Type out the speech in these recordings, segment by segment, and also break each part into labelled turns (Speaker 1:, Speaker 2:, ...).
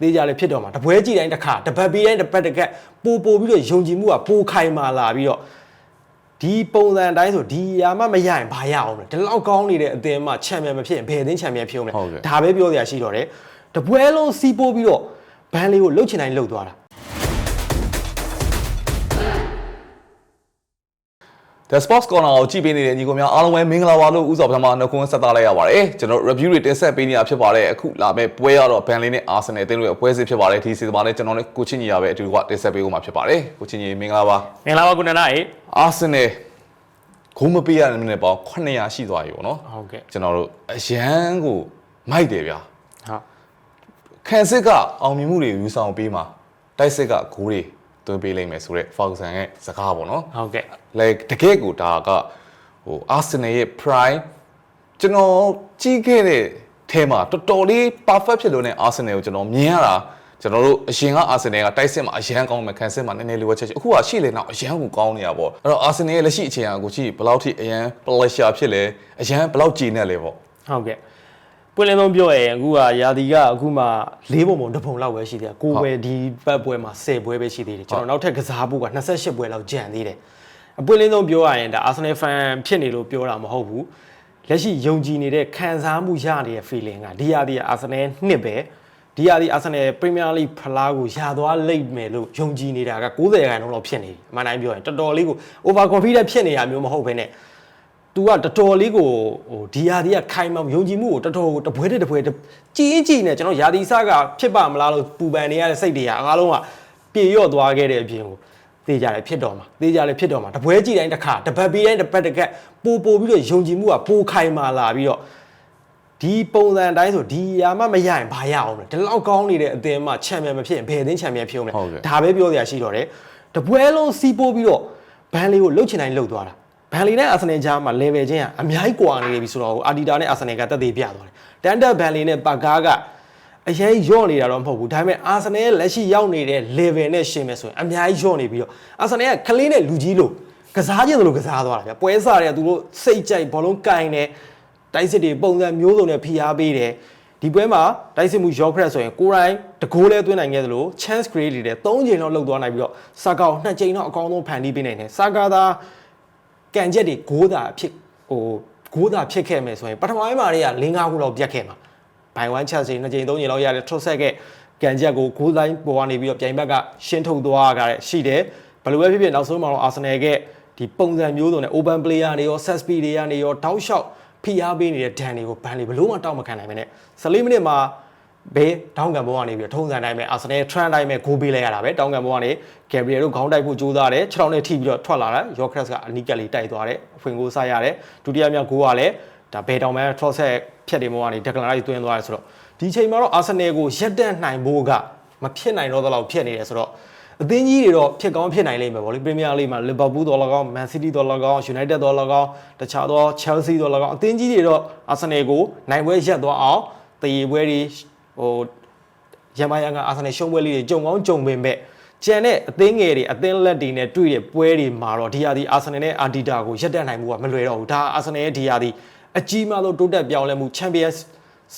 Speaker 1: သေးကြလည်းဖြစ်တော့မှာတပွဲကြည့်တိုင်းတစ်ခါတပတ်ပြီးတိုင်းတစ်ပတ်တစ်ကက်ပို့ပို့ပြီးတော့ယုံကြည်မှုကပိုခိုင်မာလာပြီးတော့ဒီပုံစံအတိုင်းဆိုဒီအရာမှမရရင်ဘာရအောင်လဲဒီလောက်ကောင်းနေတဲ့အသင်းမှချန်ပီယံမဖြစ်ရင်ဘယ်အသင်းချန်ပီယံဖြစ်အောင်လဲ
Speaker 2: ဟုတ်ကဲ့
Speaker 1: ဒါပဲပြောစရာရှိတော့တယ်တပွဲလုံးစီးပိုးပြီးတော့ဘန်လေးကိုလှုပ်ချင်တိုင်းလှုပ်သွားတာ
Speaker 2: The Sports Corner ကိုကြည့်ပေးနေတဲ့ညီကိုများအားလုံးပဲမင်္ဂလာပါလို့ဥစွာပထမနှုတ်ခွန်းဆက်သလိုက်ရပါတယ်ကျွန်တော် review တွေတင်ဆက်ပေးနေတာဖြစ်ပါတယ်အခုလာမယ့်ပွဲရတော့ Burnley နဲ့ Arsenal အသင်းတို့ရဲ့ပွဲစစ်ဖြစ်ပါတယ်ဒီစီဇန်မှာလည်းကျွန်တော်နဲ့ကိုချင်းကြီးရပဲအတူတူကတင်ဆက်ပေးဦးမှာဖြစ်ပါတယ်ကိုချင်းကြီးမင်္ဂလာပါ
Speaker 1: မင်္ဂလာပါကုဏနာရေ
Speaker 2: Arsenal ဂိုးမပေးရတဲ့မိနစ်ပေါင်း900ရှိသွားပြီပေါ့နော်
Speaker 1: ဟုတ်ကဲ့
Speaker 2: ကျွန်တော်တို့အရန်ကိုမိုက်တယ်ဗျာ
Speaker 1: ဟာ
Speaker 2: ခန်စစ်ကအောင်မြင်မှုတွေယူဆောင်ပေးမှာတိုက်စစ်ကဂိုးတွေ သွင်းပေးလိုက်မယ်ဆိုတော့ Ferguson ရဲ့စကားပေါ့နော်
Speaker 1: ဟုတ်ကဲ့
Speaker 2: like တကယ်ကိုဒါကဟို Arsenal ရဲ့ prime ကျွန်တော်ကြည့်ခဲ့တဲ့အဲမှာတော်တော်လေး perfect ဖြစ်လို့ね Arsenal ကိုကျွန်တော်မြင်ရတာကျွန်တော်တို့အရင်က Arsenal ကတိုက်စစ်မှာအရန်ကောင်းမယ်ခံစစ်မှာနည်းနည်းလေးဝက်ချက်ချက်အခုကရှိလေနောက်အရန်ကိုကောင်းနေတာပေါ့အဲ့တော့ Arsenal ရဲ့လက်ရှိအခြေအနေကိုကြည့်ဘယ်လောက်ထိအရန် pressure ဖြစ်လဲအရန်ဘယ်လောက်ကြည်နေလဲပေါ့
Speaker 1: ဟုတ်ကဲ့ ပွင့်လင်းဆုံးပြောရရင်အခုကရာသီကအခုမှ၄ပုံပုံတစ်ပုံလောက်ပဲရှိသေးတယ်ကိုယ်ပဲဒီပတ်ပွဲမှာ10ပွဲပဲရှိသေးတယ်ကျွန်တော်နောက်ထပ်ကစားဖို့က28ပွဲလောက်ကြံသေးတယ်အပွင့်လင်းဆုံးပြောရရင်ဒါ Arsenal fan ဖြစ်နေလို့ပြောတာမဟုတ်ဘူးလက်ရှိယုံကြည်နေတဲ့ခံစားမှုရနေတဲ့ feeling ကဒီရာသီက Arsenal နှစ်ပဲဒီရာသီ Arsenal Premier League ဖလားကိုရသွားလိမ့်မယ်လို့ယုံကြည်နေတာက90ရာခိုင်နှုန်းလောက်ဖြစ်နေပြီအမှန်တိုင်းပြောရင်တော်တော်လေးကို over confident ဖြစ်နေတာမျိုးမဟုတ်ဘဲနဲ့ तू ကတော်တော်လေးကိုဟိုဒီယာဒီကခိုင်မောင်ယုံကြည်မှုကိုတော်တော်တပွဲတစ်တပွဲတစ်ကြီးကြီးနဲ့ကျွန်တော်ယာဒီစကဖြစ်ပါမလားလို့ပူပန်နေရတဲ့စိတ်တွေကအားလုံးကပြေရော့သွားခဲ့တဲ့အပြင်ကိုသေကြတယ်ဖြစ်တော့မှာသေကြတယ်ဖြစ်တော့မှာတပွဲကြည့်တိုင်းတစ်ခါတပတ်ပြီးတိုင်းတစ်ပတ်တစ်ကက်ပို့ပို့ပြီးတော့ယုံကြည်မှုကပိုခိုင်မာလာပြီးတော့ဒီပုံစံအတိုင်းဆိုဒီအရာမှမရရင်ဘာရအောင်လဲဒီလောက်ကောင်းနေတဲ့အသင်းမှချန်ပီယံမဖြစ်ရင်ဘယ်အသင်းချန်ပီယံဖြစ်အောင်လဲ
Speaker 2: ဟုတ်ကဲ့
Speaker 1: ဒါပဲပြောစရာရှိတော့တယ်တပွဲလုံးစီးပိုးပြီးတော့ဘန်လေးကိုလှုပ်ချင်တိုင်းလှုပ်သွားတာ ဘန်လီနဲ့အာဆနယ်ကြားမှာ level ချင်းကအများကြီးကွာနေပြီဆိုတော့အာဒီတာနဲ့အာဆနယ်ကတက်သေးပြသွားတယ်တန်တက်ဘန်လီနဲ့ပါကားကအရင်ရော့နေတာတော့မဟုတ်ဘူးဒါပေမဲ့အာဆနယ်ရဲ့လက်ရှိရောက်နေတဲ့ level နဲ့ရှင်မယ်ဆိုရင်အများကြီးရော့နေပြီးတော့အာဆနယ်ကကလေးနဲ့လူကြီးလို့ကစားခြင်းလို့ကစားသွားတာဗျပွဲစားတွေကသူတို့စိတ်ကြိုက်ဘောလုံးကင်တယ်တိုက်စစ်တွေပုံစံမျိုးစုံနဲ့ဖိအားပေးတယ်ဒီပွဲမှာတိုက်စစ်မှုရော့ခရက်ဆိုရင်ကိုရိုင်းတကိုးလဲသွင်းနိုင်ခဲ့သလို chance create တွေလည်း၃ချိန်လောက်လှုပ်သွားနိုင်ပြီးတော့စာကောက်၂ချိန်တော့အကောင်းဆုံးဖန်တီးပေးနိုင်တယ်စာကာသာ ကန်ချက်တွေဂိုးတာဖြစ်ဟိုဂိုးတာဖြစ်ခဲ့မယ်ဆိုရင်ပထမပိုင်းမှာတွေက၄၅ခုလောက်ပြတ်ခဲ့မှာဘိုင်ဝမ်ချက်ချိန်၂ချိန်၃ချိန်လောက်ရတယ်ထုတ်ဆက်ကကန်ချက်ကိုဂိုးတိုင်းပေါ်ကနေပြီးတော့ပြိုင်ဘက်ကရှင်းထုတ်သွားကြတဲ့ရှိတယ်ဘယ်လိုပဲဖြစ်ဖြစ်နောက်ဆုံးမှာတော့အာဆနယ်ကဒီပုံစံမျိုးစုံနဲ့ open player တွေရော set speed တွေကနေရောတောက်လျှောက်ဖိအားပေးနေတဲ့ဒန်တွေကိုဘန်တွေဘလို့မှတောက်မခံနိုင်မနဲ့14မိနစ်မှာ ဘေးတောင်းကန်ဘောကနေပြီးတော့ထုံးစံတိုင်းပဲအာဆနယ် trend တိုင်းပဲဂိုးပေးလိုက်ရတာပဲတောင်းကန်ဘောကနေဂက်ဘရီယယ်တို့ခေါင်းတိုက်ဖို့ကြိုးစားတယ်ခြေထောက်နဲ့ထိပြီးတော့ထွက်လာတာယောခရက်စ်ကအနီးကပ်လေးတိုက်သွားတယ်အဖွင့်ကိုစားရတယ်ဒုတိယမြောက်ဂိုးကလည်းဒါဘေးတောင်မဲ cross ဆက်ဖြတ်တယ်ဘောကနေဒက်ကလာကြီးသွင်းသွားတယ်ဆိုတော့ဒီချိန်မှာတော့အာဆနယ်ကိုရက်တက်နိုင်ဖို့ကမဖြစ်နိုင်တော့သလောက်ဖြစ်နေတယ်ဆိုတော့အသင်းကြီးတွေတော့ဖြစ်ကောင်းဖြစ်နိုင်လိမ့်မယ်ဗောလေပရီးမီးယားလိမှာလီဗာပူးတော်၎င်းမန်စီးတီးတော်၎င်းယူနိုက်တက်တော်၎င်းတခြားသောချယ်လ်ဆီတော်၎င်းအသင်းကြီးတွေတော့အာဆနယ်ကိုနိုင်ပွဲရက်သွားအောင်တည်ပွဲတွေ ဟိုရမယန်ကအာဆနယ်ရှုံးပွဲလေးတွေကြုံကောင်းကြုံပင်မဲ့ကျန်တဲ့အသင်းငယ်တွေအသင်းလက်တွေနဲ့တွေ့တဲ့ပွဲတွေမှာတော့ဒီဟာဒီအာဆနယ်နဲ့အာဒီတာကိုရက်တက်နိုင်မှုကမလွယ်တော့ဘူးဒါအာဆနယ်ရဲ့ဒီဟာဒီအကြီးမားဆုံးတိုးတက်ပြောင်းလဲမှုချန်ပီယံ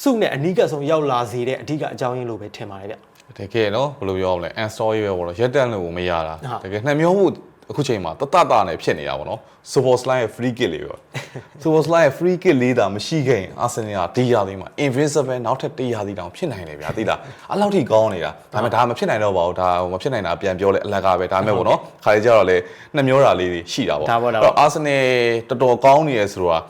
Speaker 1: ဆုနဲ့အနီးကပ်ဆုံးရောက်လာစေတဲ့အဓိကအကြောင်းရင်းလို့ပဲထင်ပါတယ်ဗျ
Speaker 2: တကယ်နော်ဘယ်လိုပြောရမလဲ unstore ရွယ်ပေါ့နော်ရက်တက်လို့မရတာ
Speaker 1: ဟုတ်
Speaker 2: တကယ်နှမျောမှု အခုချိန်မှာတတတာနဲ့ဖြစ်နေတာပေါ့နော် super slide ရဲ့ free kick လေးပဲ super slide ရဲ့ free kick လေးတာမရှိခဲ့ရင် arsenal ကဒီရာသီမှာ invincible နောက်ထပ်1ရာသီတောင်ဖြစ်နိုင်တယ်ဗျာသိလားအဲ့လောက်ထိကောင်းနေတာဒါပေမဲ့ဒါမဖြစ်နိုင်တော့ပါဘူးဒါမဖြစ်နိုင်တာပြန်ပြောလဲအလကားပဲဒါပေမဲ့ပေါ့နော်ခါလေးကြတော့လေနှမျောတာလေးတွေရှိတာပေါ့
Speaker 1: ဒါပေါ့ဒါပေါ့
Speaker 2: တော့ arsenal တော်တော်ကောင်းနေရဆိုတော့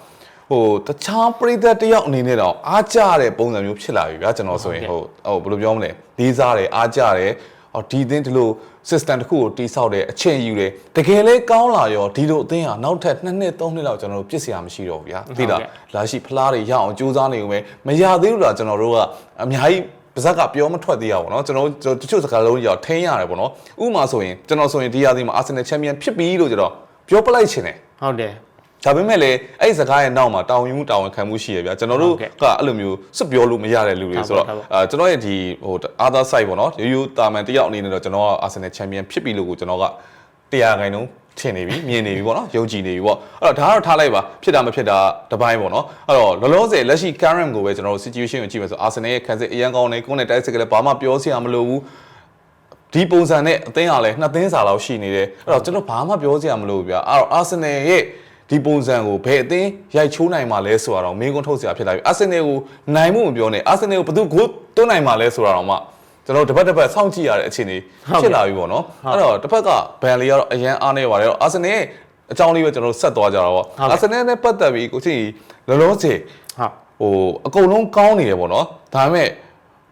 Speaker 2: ဟိုတခြားပရိသတ်တယောက်အနေနဲ့တော့အားကြတဲ့ပုံစံမျိုးဖြစ်လာပြီဗျာကျွန်တော်ဆိုရင်ဟိုဟိုဘယ်လိုပြောမလဲလေးစားတယ်အားကြတယ် ဟောဒီအသင်းဒီလို system တစ်ခုကိုတိဆောက်တယ်အချိန်ယူတယ်တကယ်လဲကောင်းလာရောဒီလိုအသင်းဟာနောက်ထပ်2နှစ်3နှစ်လောက်ကျွန်တော်တို့ပြစ်စရာမရှိတော့ဘူးဗျာသိလားလာရှိဖလားတွေရအောင်ကြိုးစားနေုံပဲမရသေးဘူးလားကျွန်တော်တို့ကအများကြီးပါဇက်ကပြောမထွက်သေးရပါတော့ကျွန်တော်တို့တချို့စကားလုံးကြီးတော့ထင်းရတယ်ပေါ့နော်ဥပမာဆိုရင်ကျွန်တော်ဆိုရင်ဒီရာသီမှာ Arsenal Champion ဖြစ်ပြီလို့ကျွန်တော်ပြောပလိုက်ချင်တယ်
Speaker 1: ဟုတ်တယ်
Speaker 2: ဒါပေမဲ့လည်းအဲ့ဒီစကားရဲ့နောက်မှာတာဝန်ယူမှုတာဝန်ခံမှုရှိရဗျာကျွန်တော်တို့
Speaker 1: ဟုတ်ကဲ့
Speaker 2: ကအဲ့လိုမျိုးစွတ်ပြောလို့မရတဲ့လူတွေဆိုတော့
Speaker 1: ဟုတ်ပါဘူး
Speaker 2: အာကျွန်တော်ရဲ့ဒီဟို other side ပေါ့နော်ရိုးရိုးတာမန်တယောက်အနေနဲ့တော့ကျွန်တော်က Arsenal Champion ဖြစ်ပြီလို့ကိုကျွန်တော်ကတရားခိုင်နှုန်းထင်နေပြီမြင်နေပြီပေါ့နော်ယုံကြည်နေပြီပေါ့အဲ့တော့ဒါကတော့ထားလိုက်ပါဖြစ်တာမဖြစ်တာတစ်ပိုင်းပေါ့နော်အဲ့တော့လောလောဆယ်လက်ရှိ current ကိုပဲကျွန်တော်တို့ situation ကိုကြည့်မယ်ဆို Arsenal ရဲ့ခံစစ်အရန်ကောင်းနေကိုယ်နဲ့တိုက်စစ်ကလည်းဘာမှပြောစရာမလိုဘူးဒီပုံစံနဲ့အသင်းကလည်းနှစ်သင်းစာလောက်ရှိနေတယ်အဲ့တော့ကျွန်တော်ဘာမှပြောစရာမလိုဘူးဗျာအဲ့တော့ Arsenal ရဲ့ ဒီပုံစံကိုဘယ်အသင်းရိုက်ချိုးနိုင်မှာလဲဆိုတာတော့မင်းကုန်းထုတ်စရာဖြစ်လာပြီ Arsenal ကိုနိုင်မှုမပြောနဲ့ Arsenal ကိုဘယ်သူကိုတွန်းနိုင်မှာလဲဆိုတာတော့မှကျွန်တော်တို့တစ်ပတ်တစ်ပတ်စောင့်ကြည့်ရတဲ့အခြေအနေဖြစ်လာပြီပေါ့နော်အဲ့တော့တစ်ဖက်ကဘန်လီကတော့အရန်အားနေပါတယ်တော့ Arsenal ရဲ့အကြောင်းလေးပဲကျွန်တော်တို့ဆက်သွားကြတော့ပေါ့ Arsenal နဲ့ပတ်သက်ပြီးကိုချင်းလောလောဆယ်
Speaker 1: ဟုတ်
Speaker 2: ဟိုအကုန်လုံးကောင်းနေတယ်ပေါ့နော်ဒါပေမဲ့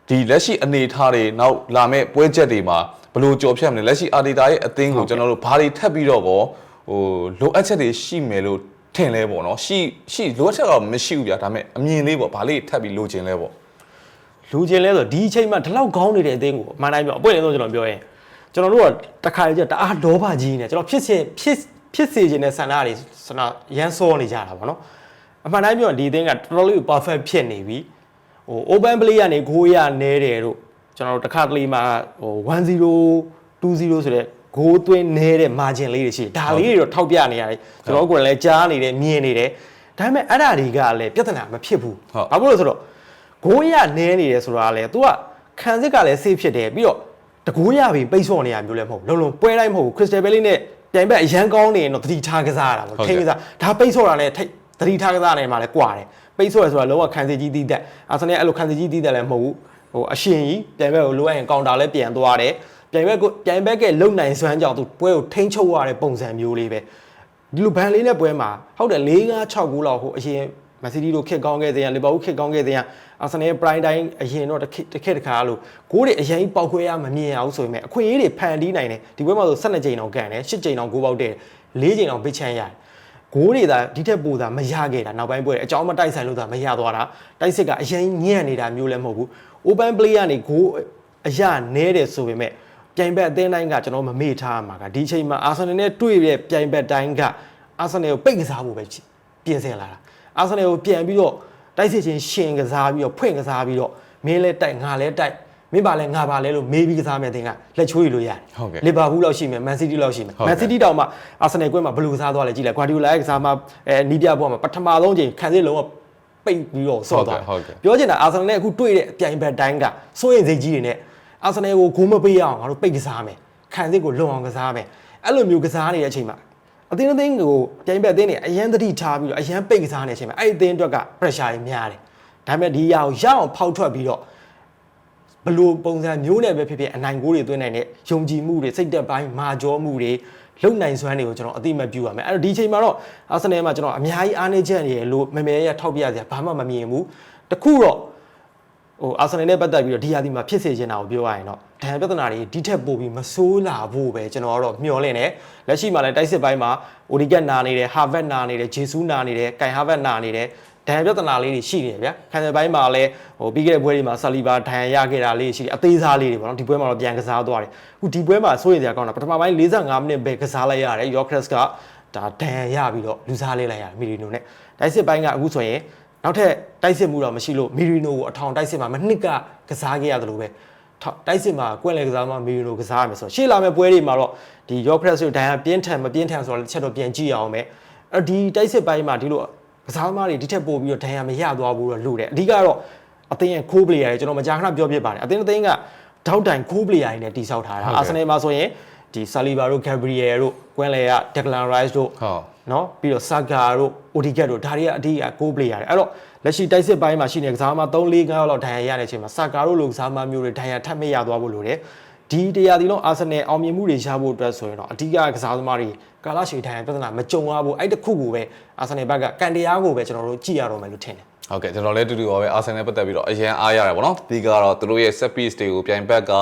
Speaker 2: ဒီလက်ရှိအနေအထားတွေနောက်လာမဲ့ပွဲချက်တွေမှာဘယ်လိုကြော်ဖြတ်မလဲလက်ရှိအာဒီတာရဲ့အသင်းကိုကျွန်တော်တို့ဘာတွေထပ်ပြီးတော့ကော ဟိုလိုအပ်ချက်တွေရှိမယ်လို့ထင်လဲပေါ့နော်ရှိရှိလိုအပ်ချက်ကတော့မရှိဘူးဗျာဒါပေမဲ့အမြင်လေးပေါ့ဘာလေးထပ်ပြီးလိုချင်လဲပေါ့
Speaker 1: လူချင်းလဲဆိုဒီအချိန်မှာဒီလောက်ကောင်းနေတဲ့အသင်းကိုအမှန်တိုင်းပြောအပွင့်လင်းဆုံးကျွန်တော်ပြောရင်ကျွန်တော်တို့ကတခါလေကျတအားဒေါဘကြီးနေကျွန်တော်ဖြစ်စေဖြစ်ဖြစ်စေခြင်းနဲ့ဆန္ဒတွေဆန္ဒရမ်းစောနေကြတာဗောနော်အမှန်တိုင်းပြောရင်ဒီအသင်းကတော်တော်လေး perfect ဖြစ်နေပြီဟို open play ကနေဂိုးရနဲတယ်တို့ကျွန်တော်တို့တစ်ခါတလေမှာဟို1-0 2-0ဆိုတဲ့ ဂိုးသွင်းနေတဲ့ margin လေးတွေရှိတယ်ဒါလေးတွေတော့ထောက်ပြနေရတယ်ကျွန်တော်တို့ကိုယ်လည်းကြားနေတယ်မြင်နေတယ်ဒါပေမဲ့အဲ့ဒါတွေကလည်းပြဿနာမဖြစ်ဘူးဘာဖြစ်လို့လဲဆိုတော့ဂိုးရနဲနေတယ်ဆိုတာကလည်း तू ကခံစစ်ကလည်းဆေးဖြစ်တယ်ပြီးတော့တကိုးရပြီပိတ်ဆော့နေရမျိုးလည်းမဟုတ်ဘူးလုံးလုံးပွဲတိုင်းမဟုတ်ဘူးခရစ်စတယ်ဘယ်လီနဲ့ပြိုင်ဘက်အရန်ကောင်းနေရင်တော့သတိထားကစားရတာပေါ့ထိန်းကစားဒါပိတ်ဆော့တာနဲ့ထိတ်သတိထားကစားနေမှာလည်းကွာတယ်ပိတ်ဆော့ရဆိုတာလုံးဝခံစစ်ကြီးတီးတက်အာဆင်နယ်အဲ့လိုခံစစ်ကြီးတီးတက်လည်းမဟုတ်ဘူးဟိုအရှင်ကြီးပြိုင်ဘက်ကိုလိုအပ်ရင်ကောင်တာလည်းပြန်သွားတယ် ပြိုင်ဘက်ကိုပြိုင်ဘက်ကလုံနိုင်စွမ်းကြောင့် तू ပွဲကိုထိန်းချုပ်ရတဲ့ပုံစံမျိုးလေးပဲဒီလိုဘန်လေးနဲ့ပွဲမှာဟုတ်တယ်၄၅6ဂိုးလောက်ဟိုအရင်မက်ဆီဒီတို့ခစ်ကောင်းခဲ့တဲ့ရန်လီဗာပူးခစ်ကောင်းခဲ့တဲ့ရန်အာဆင်နယ်ပရိုင်တိုင်းအရင်တော့တစ်ခစ်တစ်ခစ်တစ်ခါလို့ဂိုးတွေအရင်ပေါက်ခွဲရမမြင်အောင်ဆိုပေမဲ့အခွင့်အရေးတွေဖန်တီးနိုင်တယ်ဒီပွဲမှာဆို12ကြိမ်တော့ကန်တယ်10ကြိမ်တော့ဂိုးပေါက်တယ်4ကြိမ်တော့ပစ်ချမ်းရတယ်ဂိုးတွေသာဒီထက်ပိုသာမရခဲ့တာနောက်ပိုင်းပွဲအကြောင်းမတိုက်ဆိုင်လို့သာမရသွားတာတိုက်စစ်ကအရင်ညံ့နေတာမျိုးလည်းမဟုတ်ဘူး open play ကနေဂိုးအရနဲတယ်ဆိုပေမဲ့ ပြိုင်ဘက်အသင်းတိုင်းကကျွန်တော်မမေ့ထားမှာကဒီချိန်မှာအာဆင်နယ်နဲ့တွေ့တဲ့ပြိုင်ဘက်တိုင်းကအာဆင်နယ်ကိုပိတ်ကစားဖို့ပဲပြင်ဆင်လာတာအာဆင်နယ်ကိုပြန်ပြီးတော့တိုက်စစ်ချင်းရှင်ကစားပြီးတော့ဖွင့်ကစားပြီးတော့မင်းလဲတိုက်ငါလဲတိုက်မင်းပါလဲငါပါလဲလို့မေးပြီးကစားမယ်တင်ကလက်ချိုးရလို့ရတယ်
Speaker 2: ဟုတ်ကဲ့
Speaker 1: လီဗာပူးလောက်ရှိမယ်မန်စီးတီးလောက်ရှိမယ်
Speaker 2: ဟုတ်ကဲ့
Speaker 1: မန်စီးတီးတောင်မှအာဆင်နယ်ကွင်းမှာဘယ်လိုကစားသွားလဲကြည့်လိုက်ဂွာဒီယိုလာရဲ့ကစားမှာအဲနီးပြဘောမှာပထမဆုံးချိန်ခံစစ်လုံးဝပိတ်ပြီးတော့ဆော့သွားတယ်
Speaker 2: ဟုတ်ကဲ့
Speaker 1: ပြောချင်တာအာဆင်နယ်နဲ့အခုတွေ့တဲ့အပြိုင်ဘက်တိုင်းကစိုးရင်စိတ်ကြီးတွေနဲ့ အာဆင်နယ်ကိုဂိုးမပေးရအောင်ငါတို့ပိတ်ကစားမယ်ခံစစ်ကိုလုံအောင်ကစားမယ်အဲ့လိုမျိုးကစားနေတဲ့အချိန်မှာအသင်းအသင်းကိုပြိုင်ဘက်အသင်းတွေအရန်သတိထားပြီးတော့အရန်ပိတ်ကစားနေတဲ့အချိန်မှာအဲ့ဒီအသင်းအတွက်က pressure တွေများတယ်ဒါပေမဲ့ဒီအရာကိုရအောင်ဖောက်ထွက်ပြီးတော့ဘလို့ပုံစံမျိုးနဲ့ပဲဖြစ်ဖြစ်အနိုင်ကိုးတွေသွင်းနိုင်တဲ့ယုံကြည်မှုတွေစိတ်သက်ပိုင်းမာကြောမှုတွေလုံနိုင်စွမ်းတွေကိုကျွန်တော်အတိမတ်ပြုရမယ်အဲ့တော့ဒီချိန်မှာတော့အာဆင်နယ်မှာကျွန်တော်အများကြီးအားနည်းချက်နေရလို့မမေရထောက်ပြရစရာဘာမှမမြင်ဘူးတခုတော့ ဟိုအာဆင်နယ်နဲ့ပတ်သက်ပြီးတော့ဒီဟာဒီမှာဖြစ်စေချင်တာကိုပြောရရင်တော့ဒဏ်ပြဿနာတွေဒီထက်ပိုပြီးမဆိုးလာဖို့ပဲကျွန်တော်ကတော့မျှော်လင့်တယ်လက်ရှိမှာလည်းတိုက်စစ်ပိုင်းမှာအိုဒီကက်နာနေတယ်ဟာဗတ်နာနေတယ်ဂျေဆူးနာနေတယ်ကင်ဟာဗတ်နာနေတယ်ဒဏ်ပြဿနာလေးတွေရှိနေတယ်ဗျာခံတဲ့ဘိုင်းမှာလည်းဟိုပြီးခဲ့တဲ့ပွဲတွေမှာဆာလီဘာဒဏ်ရခဲ့တာလေးရှိတယ်အသေးစားလေးတွေပေါ့နော်ဒီပွဲမှာတော့ပြန်ကစားသွားတယ်အခုဒီပွဲမှာစိုးရိမ်စရာကောင်းတာပထမပိုင်း45မိနစ်ပဲကစားလိုက်ရတယ်ယောခရက်စ်ကဒါဒဏ်ရပြီးတော့လူစားလေးလိုက်ရတယ်မီရီနိုနဲ့တိုက်စစ်ပိုင်းကအခုဆိုရင် နောက်ထပ်တိုက်စစ်မှုတော့မရှိလို့မီရီနိုကိုအထောင်တိုက်စစ်မှာမနှစ်ကကစားခဲ့ရတယ်လို့ပဲထောက်တိုက်စစ်မှာကွင့်လေကစားမှာမီရီနိုကစားရမယ်ဆိုတော့ရှေ့လာမယ့်ပွဲတွေမှာတော့ဒီယောခရက်စ်ကိုဒဏ်ရပြင်းထန်မပြင်းထန်ဆိုတော့တစ်ချက်တော့ပြန်ကြည့်အောင်မယ်အဲ့ဒီတိုက်စစ်ပိုင်းမှာဒီလိုကစားသမားတွေဒီထက်ပိုပြီးတော့ဒဏ်ရာမရသွားဘူးတော့လို့တယ်အဓိကတော့အသင်းရဲ့ခိုးပလေယာတွေကျွန်တော်မကြာခဏပြောပြပါတယ်အသင်းအသင်းကထောက်တိုင်ခိုးပလေယာတွေနဲ့တိစောက်ထားတာအာဆင်နယ်မှာဆိုရင် ဒီဆာလီဘာတို့ဂက်ဘရီယယ်တို့ကွင်းလေကဒက်ဂလန်ရိုက်စ်တို့
Speaker 2: ဟုတ်
Speaker 1: နော်ပြီးတော့ဆာဂါတို့အိုဒီဂက်တို့ဒါတွေကအဓိကကိုးပလေယာတွေအဲ့တော့လက်ရှိတိုက်စစ်ပိုင်းမှာရှိနေတဲ့ကစားသမား3 4 5ယောက်လောက်ဒဏ်ရာရတဲ့အချိန်မှာဆာဂါတို့လိုကစားသမားမျိုးတွေဒဏ်ရာထပ်မရသွားဖို့လိုတယ်ဒီတရားဒီလုံးအာဆင်နယ်အောင်မြင်မှုတွေရဖို့အတွက်ဆိုရင်တော့အဓိကကစားသမားတွေကာလာရှည်ဒဏ်ရာပြဿနာမကြုံရဘူးအဲ့တခုကိုပဲအာဆင်နယ်ဘက်ကကန်တရားကိုပဲကျွန်တော်တို့ကြည့်ရတော့မယ်လို့ထင်တယ်
Speaker 2: ဟုတ်ကဲ့ကျွန်တော်လည်းတူတူပါပဲအာဆင်နယ်ပတ်သက်ပြီးတော့အရန်အားရတယ်ဗောနော်ဒီကတော့သူတို့ရဲ့ set piece တွေကိုပြိုင်ဘက်က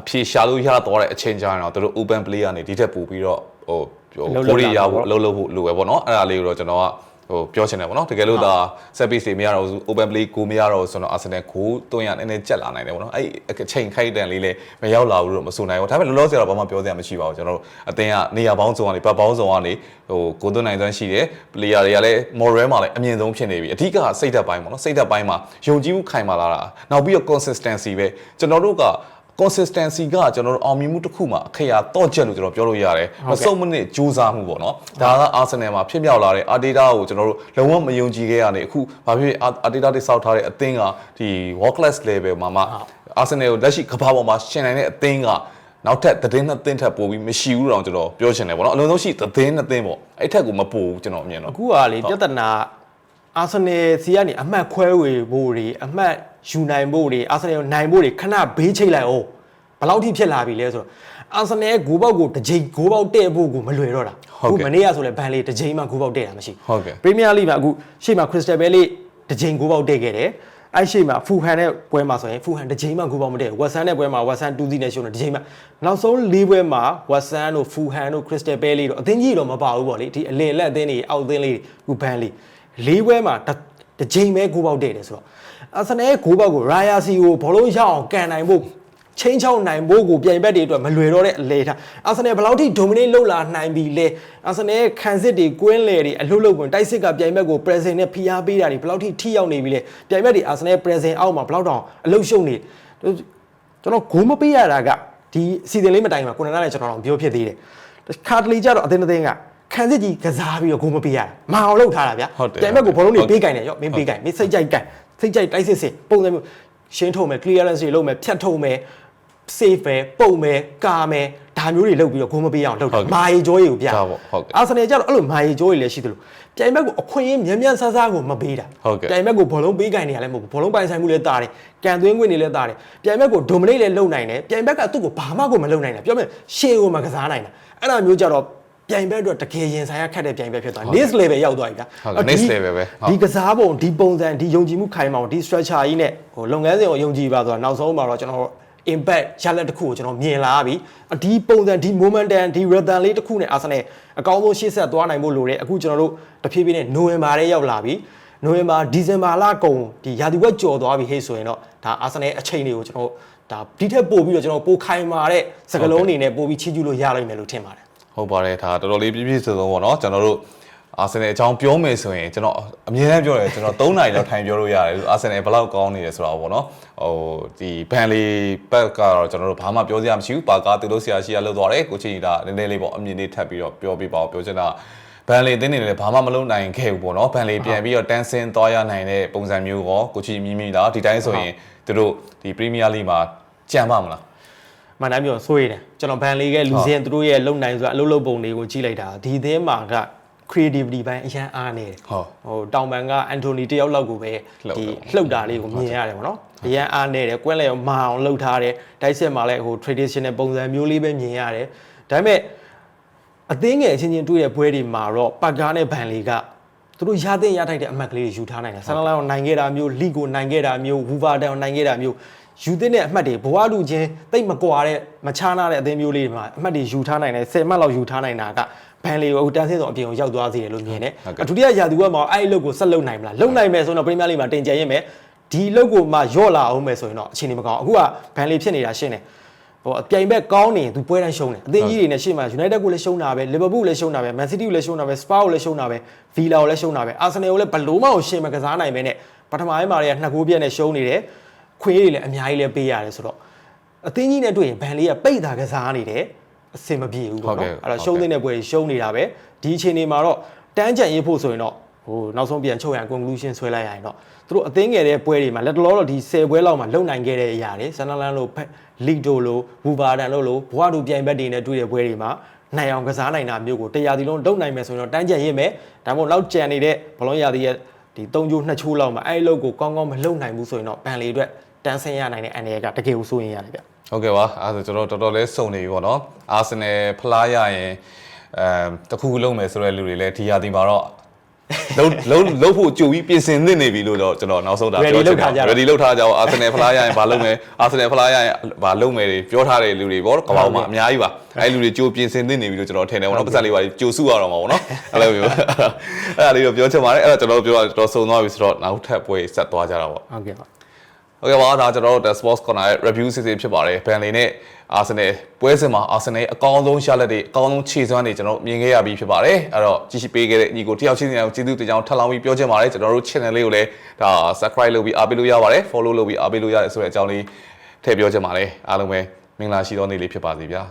Speaker 2: အဖြေရှာလို့ရတော့တဲ့အချိန်ကျရင်တော့သူတို့ open play ကနေဒီထက်ပိုပြီးတော့ဟိုဟိုကိုရီးယားဖို့အလုပ်လုပ်ဖို့လိုပဲဗောနော်အဲ့ဒါလေးကိုတော့ကျွန်တော်ကဟိုပြောချင်တယ်ဗောနော်တကယ်လို့ဒါ set piece တွေမရတော့ဘူး open play ကိုမရတော့ဘူးဆိုတော့ Arsenal ကိုတွန်းရနည်းနည်းကြက်လာနိုင်တယ်ဗောနော်အဲ့အချိန်ခိုက်တန်လေးလည်းမရောက်လာဘူးလို့မဆိုနိုင်ဘူးဒါပေမဲ့လောလောဆယ်တော့ဘာမှပြောစရာမရှိပါဘူးကျွန်တော်တို့အသင်းကနေရာပေါင်းစုံကနေပတ်ပေါင်းစုံကနေဟိုကိုသွန်းနိုင်စွမ်းရှိတယ် player တွေကလည်း moral မှာလည်းအမြင့်ဆုံးဖြစ်နေပြီအဓိကစိတ်ဓာတ်ပိုင်းပေါ့နော်စိတ်ဓာတ်ပိုင်းမှာယုံကြည်မှုခိုင်မာလာတာနောက်ပြီးတော့ consistency ပဲကျွန်တော်တို့က consistency ကကျွန်တော်တို့အောင်မြင်မှုတစ်ခုမှအခရာတော့ချက်လို့ကျွန်တော်ပြောလို့ရတယ်မစုံမနစ်ကြိုးစားမှုပေါ့နော်ဒါကအာဆင်နယ်မှာဖြစ်မြောက်လာတဲ့ Arteta ကိုကျွန်တော်တို့လုံးဝမယုံကြည်ခဲ့ရနေအခုဘာဖြစ်ဖြစ် Arteta တိစောက်ထားတဲ့အသင်းကဒီ world class level မှာမှအာဆင်နယ်ကိုလက်ရှိကမ္ဘာပေါ်မှာရှင်နိုင်တဲ့အသင်းကနောက်ထပ်သတင်းနှစ်သင်းထပ်ပို့ပြီးမရှိဘူးတော့ကျွန်တော်ပြောချင်တယ်ပေါ့နော်အလုံးစုံရှိသတင်းနှစ်သင်းပေါ့အဲ့ထက်ကိုမပို့ဘူးကျွန်တော်အမြင်တော့
Speaker 1: အခုကလေပြဿနာအာဆင်နယ်စီကနေအမှတ်ခွဲဝေဖို့တွေအမှတ် ယူနိုင်ဖို့တွေအာဆင်နယ်ကိုနိုင်ဖို့တွေခဏဘေးချိတ်လိုက်အောင်ဘယ်လောက်ထိဖြစ်လာပြီလဲဆိုတော့အာဆင်နယ်ဂိုးပေါက်ကိုတစ်ချိန်ဂိုးပေါက်တဲ့ဖို့ကိုမလွယ်တော့တာ
Speaker 2: ဟုတ်ကဲ့
Speaker 1: မနေ့ကဆိုလဲဘန်လေးတစ်ချိန်မှဂိုးပေါက်တဲ့တာမရှိ
Speaker 2: ဟုတ်ကဲ့
Speaker 1: ပရီးမီးယားလိမှာအခုရှေ့မှာခရစ္စတယ်ဘဲလေးတစ်ချိန်ဂိုးပေါက်တဲ့ခဲ့တယ်အဲ့ရှေ့မှာဖူဟန်နဲ့ပွဲမှာဆိုရင်ဖူဟန်တစ်ချိန်မှဂိုးပေါက်မတဲ့ဘူးဝက်ဆန်နဲ့ပွဲမှာဝက်ဆန်2စီနဲ့ရှုံးတယ်တစ်ချိန်မှနောက်ဆုံး၄ပွဲမှာဝက်ဆန်တို့ဖူဟန်တို့ခရစ္စတယ်ဘဲလေးတို့အသင်းကြီးတော့မပါဘူးပေါ့လေဒီအလယ်လက်အသင်းတွေအောက်အသင်းလေးတွေအခုဘန်လေး၄ပွဲမှာတစ်တစ်ချိန်ပဲဂိုးပေါက်တဲ့တယ်ဆိုတော့ အာဆင်နယ်ရဲ့ဂိုးပေါက်ကိုရာယာစီကိုဘောလုံးရအောင်ကန်နိုင်ဖို့ချင်းချောင်းနိုင်ဖို့ကိုပြိုင်ဘက်တွေအတွက်မလွယ်တော့တဲ့အလေထားအာဆင်နယ်ဘယ်လောက်ထိ dominate လုပ်လာနိုင်ပြီလဲအာဆင်နယ်ခံစစ်တွေကွင်းလေတွေအလှုပ်လှုပ်ကွင်းတိုက်စစ်ကပြိုင်ဘက်ကို present နဲ့ဖိအားပေးတာတွေဘယ်လောက်ထိထိရောက်နေပြီလဲပြိုင်ဘက်တွေအာဆင်နယ် present အောက်မှာဘယ်လောက်တောင်အလှုပ်ရှုပ်နေကျွန်တော်ဂိုးမပေးရတာကဒီစီဇန်လေးမတိုင်မှာကိုနနာနဲ့ကျွန်တော်တို့ပြောဖြစ်သေးတယ်ခါတလီကြတော့အသင်းအသင်းကခံစစ်ကြီးကစားပြီးတော့ဂိုးမပေးရတာမအောင်လုပ်ထားတာဗျာ
Speaker 2: ဟုတ်တယ်
Speaker 1: ပြိုင်ဘက်ကိုဘောလုံးတွေ
Speaker 2: ဟုတ်တယ်
Speaker 1: ပေးကင်တယ်ရော့မင်းပေးကင်မင်းစိတ်ကြိုက်ကန် စိတ်ကြိုက်တိုက်စစ်စစ်ပုံစံမျိုးရှင်းထုတ်မယ် clearance တွေလုပ်မယ်ဖြတ်ထုတ်မယ် safe ပဲပုံမယ်ကာမယ်ဒါမျိုးတွေလုပ်ပြီးတော့ဂိုးမပေးအောင်လုပ်
Speaker 2: ဟု
Speaker 1: တာ
Speaker 2: တ်ကဲ့
Speaker 1: မာရီဂျိုးရီကိုပြ
Speaker 2: ဒါပေါ့ဟုတ်ကဲ့
Speaker 1: အာဆင်နယ်ကျတော့အဲ့လိုမာရီဂျိုးရီလည်းရှိသလိုပြိုင်ဘက်ကိုအခွင့်အရေးမြန်မြန်ဆဆကိုမပေးတာ
Speaker 2: ဟုတ်ကဲ့
Speaker 1: ပြိုင်ဘက်ကိုဘောလုံးပေးကင်နေရလဲမဟုတ်ဘူးဘောလုံးပိုင်ဆိုင်မှုလည်းတာတယ်ကန်သွင်းခွင့်တွေလည်းတာတယ်ပြိုင်ဘက်ကို dominate လည်းလုပ်နိုင်တယ်ပြိုင်ဘက်ကသူ့ကိုဘာမှကိုမလုပ်နိုင်တာပြောမယ်ရှေ့ကိုမကစားနိုင်တာအဲ့ဒါမျိုးကြတော့ ပြိုင်ဘက်အတွက်တကယ်ရင်ဆိုင်ရခက်တဲ့ပြိုင်ဘက်ဖြစ်သွားတယ် next level ရောက်သွားပြီဗျာ
Speaker 2: ဟုတ်ကဲ့ next level ပဲဟုတ်
Speaker 1: ဒီကစားပုံဒီပုံစံဒီယုံကြည်မှုခိုင်မာအောင်ဒီ structure ကြီးနဲ့ဟိုလုပ်ငန်းစဉ်ကိုယုံကြည်ပါဆိုတာနောက်ဆုံးမှာတော့ကျွန်တော် impact ရလက်တစ်ခုကိုကျွန်တော်မြင်လာပြီအဒီပုံစံဒီ momentum ဒီ rhythm လေးတစ်ခုနဲ့ Arsenal အကောင်းဆုံးရှေ့ဆက်သွားနိုင်ဖို့လိုတယ်အခုကျွန်တော်တို့တဖြည်းဖြည်းနဲ့ November ထဲရောက်လာပြီ November December လကုန်ဒီရာသီဝက်ကြော်သွားပြီဟဲ့ဆိုရင်တော့ဒါ Arsenal အချိန်တွေကိုကျွန်တော်ဒါဒီထက်ပို့ပြီးတော့ကျွန်တော်ပိုခိုင်မာတဲ့စကလုံးအနေနဲ့ပို့ပြီးချီးကျူးလို့ရနိုင်မယ်လို့ထင်ပါတယ်
Speaker 2: ဟုတ်ပါတယ်ဒါတော်တော်လေးပြည့်ပြည့်စုံစုံပေါ့နော်ကျွန်တော်တို့အာဆင်နယ်အကြောင်းပြောမယ်ဆိုရင်ကျွန်တော်အမြဲတမ်းပြောတယ်ကျွန်တော်3နိုင်လောက်ထိုင်ပြောလို့ရတယ်အာဆင်နယ်ဘယ်လောက်ကောင်းနေတယ်ဆိုတာပေါ့နော်ဟိုဒီဘန်လီဘက်ကတော့ကျွန်တော်တို့ဘာမှပြောစရာမရှိဘူးပါကားသူတို့ဆရာရှိရလောက်သွားတယ်ကိုချီဒါနည်းနည်းလေးပေါ့အမြင်လေးထပ်ပြီးတော့ပြောပြပါဦးပြောချင်တာဘန်လီတင်းနေလည်းဘာမှမလုပ်နိုင်ခဲ့ဘူးပေါ့နော်ဘန်လီပြန်ပြီးတော့တန်းဆင်းသွားရနိုင်တဲ့ပုံစံမျိုးကောကိုချီမြင်မိလားဒီတိုင်းဆိုရင်သူတို့ဒီပရီးမီးယားလိမှာကြံပါမလား
Speaker 1: မှန်တိုင်းပြောဆိုရတယ်ကျွန်တော်ဘန်လေးကလူစင်းသူတို့ရဲ့လုံနိုင်ဆိုတာအလုပ်လုပ်ပုံတွေကိုကြည့်လိုက်တာဒီသင်းမှာက creativity ဘိုင်းအရန်အားနေတယ်
Speaker 2: ဟုတ်
Speaker 1: ဟိုတောင်ပန်ကအန်တိုနီတယောက်လောက်ကိုပဲ
Speaker 2: လှုပ်
Speaker 1: ဒီ
Speaker 2: တယ်
Speaker 1: လှုပ်တာလေးကိုမြင်ရတယ်ပေါ့နော်အရန်အားနေတယ်ကွင်းလည်းမအောင်လှုပ်ထားတယ်တိုက်ဆက်မှာလည်းဟို traditional ပုံစံမျိုးလေးပဲမြင်ရတယ်ဒါပေမဲ့အသင်းငယ်အချင်းချင်းတွေ့တဲ့ပွဲတွေမှာတော့ပတ်ကားနဲ့ဘန်လီကသူတို့ရတဲ့ရထိုက်တဲ့အမှတ်ကလေးတွေယူထားနိုင်တယ်ဆန်နလာကိုနိုင်ခဲ့တာမျိုးလီကိုနိုင်ခဲ့တာမျိုးဝူဗာတန်ကိုနိုင်ခဲ့တာမျိုး ယူတဲ့အမှတ်တွေဘဝလူချင်းတိတ်မကွာတဲ့မချားနာတဲ့အသင်းမျိုးလေးတွေမှာအမှတ်တွေယူထားနိုင်တယ်10မှတ်လောက်ယူထားနိုင်တာကဘန်လီကိုအခုတန်းစင်းဆောင်အပြင်ကိုရောက်သွားစေတယ်လို့မြင်တယ်
Speaker 2: ဟုတ်ကဲ့
Speaker 1: ဒုတိယရာသီကမှအဲ့ဒီလုတ်ကိုဆက်လုပ်နိုင်မလားလုပ်နိုင်မယ်ဆိုတော့ပရီးမီးယားလိမှာတင်ကြရင်မယ်ဒီလုတ်ကိုမှယော့လာအောင်မယ်ဆိုရင်တော့အခြေအနေမကောင်းအခုကဘန်လီဖြစ်နေတာရှင်းတယ်ဟိုအပြိုင်ဘက်ကောင်းနေရင်သူပွဲတိုင်းရှုံးတယ်အသင်းကြီးတွေနဲ့ရှေ့မှာ United ကိုလည်းရှုံးတာပဲ Liverpool လည်းရှုံးတာပဲ Man City ကိုလည်းရှုံးတာပဲ Spurs ကိုလည်းရှုံးတာပဲ Villa ကိုလည်းရှုံးတာပဲ Arsenal ကိုလည်းဘလို့မှကိုရှင်းမကစားနိုင်ပဲနဲ့ပထမပိုင်းမှာတွေကနှစ်ကိုးပြည့်နဲ့ရှုံးနေတယ် ခွေးတွေလည်းအများကြီးလည်းပေးရတယ်ဆိုတော့အသင်းကြီးနဲ့တွေ့ရင်ဘန်လီကပိတ်တာကစားနေတယ်အဆင်မပြေဘူးပေါ့
Speaker 2: ဟုတ်ကဲ့
Speaker 1: နော်အဲ့တော့
Speaker 2: ဟုတ်ကဲ့
Speaker 1: ရှုံးတဲ့ပွဲတွေရှုံးနေတာပဲဒီအချိန်တွေမှာတော့တန်းကြံရေးဖို့ဆိုရင်တော့ဟိုနောက်ဆုံးပြန်ချုပ်ရန် conclusion ဆွဲလိုက်ရရင်တော့သူတို့အသင်းငယ်တဲ့ပွဲတွေမှာလက်တလောတော့ဒီ10ပွဲလောက်မှာလုံနိုင်ခဲ့တဲ့အရာတွေဆန်နလန်လို့လီဒိုလို့ဘူဘာဒန်လို့လို့ဘွားတို့ပြိုင်ဘက်တွေနဲ့တွေ့တဲ့ပွဲတွေမှာနိုင်အောင်ကစားနိုင်တာမျိုးကိုတရားစီလုံးလုံနိုင်မယ်ဆိုရင်တော့တန်းကြံရေးမယ်ဒါမှမဟုတ်နောက်ကြံနေတဲ့ဘလုံးရာသီရဲ့ဒီ3ချိုး2ချိုးလောက်မှာအဲ့ဒီလောက်ကိုကောင်းကောင်းမလုံနိုင်ဘူးဆိုရင်တော့ဘန်လီအတွက် တန်းဆင်းရနိုင်တဲ့အန်ရကတကယ်ကိုစိုးရင်ရတယ်ဗျ
Speaker 2: ဟုတ်ကဲ့ပါအဲဒါဆိုကျွန်တော်တော်တော်လေးစုံနေပြီပေါ့နော်အာဆင်နယ်ဖလားရရင်အဲတခုခုလုံးမယ်ဆိုတဲ့လူတွေလည်းဒီရာသီမှာတော့လုံးလုံးလုံးဖို့ကြိုပြီးပြင်ဆင်သင့်နေပြီလို့တော့ကျွန်တော်နောက်ဆုံးဒါ
Speaker 1: Ready
Speaker 2: ပြောချင်
Speaker 1: လုပ်ထားကြ
Speaker 2: တာ
Speaker 1: တာ
Speaker 2: ready လုပ်ထားကြအောင်အာဆင်နယ်ဖလားရရင်ဘာလုပ်မယ်အာဆင်နယ်ဖလားရရင်ဘာလုပ်မယ်တွေပြောထားတဲ့လူတွေပေါ့ကမ္ဘာပေါ်မှာအများကြီးပါအဲလူတွေကြိုပြင်ဆင်သင့်နေပြီလို့ကျွန်တော်ထင်တယ်ပေါ့နော်ပတ်သက်လေးပါကြိုစုရတော့မှာပေါ့နော်အဲ့လိုမျိုးအဲ့ဒါလေးတော့ပြောချင်ပါတယ်အဲ့တော့ကျွန်တော်တို့ပြောတော့တော်စုံသွားပြီဆိုတော့နောက်ထပ်ပွဲဆက်သွားကြတာပေါ့
Speaker 1: ဟုတ်ကဲ့ပါ
Speaker 2: ဟုတ်ကဲ့ပါဒါကျွန်တော်တို့ The Sports Corner ရဲ့ review စီစဉ်ဖြစ်ပါတယ်ဘန်လီနဲ့ Arsenal ပွဲစဉ်မှာ Arsenal ရဲ့အကောင်းဆုံးရှာလက်တွေအကောင်းဆုံးခြေစွမ်းတွေကျွန်တော်တို့မြင်ခဲ့ရပြီးဖြစ်ပါတယ်အဲ့တော့ကြည့်ရှုပေးခဲ့တဲ့ညီကိုတယောက်ချင်းစီတိုင်းကိုကျေးဇူးတင်ကြောင်းထပ်လောင်းပြီးပြောချင်ပါတယ်ကျွန်တော်တို့ channel လေးကိုလည်းဒါ subscribe လုပ်ပြီးအားပေးလို့ရပါတယ် follow လုပ်ပြီးအားပေးလို့ရတယ်ဆိုတဲ့အကြောင်းလေးထည့်ပြောချင်ပါတယ်အားလုံးပဲမင်္ဂလာရှိသောနေ့လေးဖြစ်ပါစေဗျာ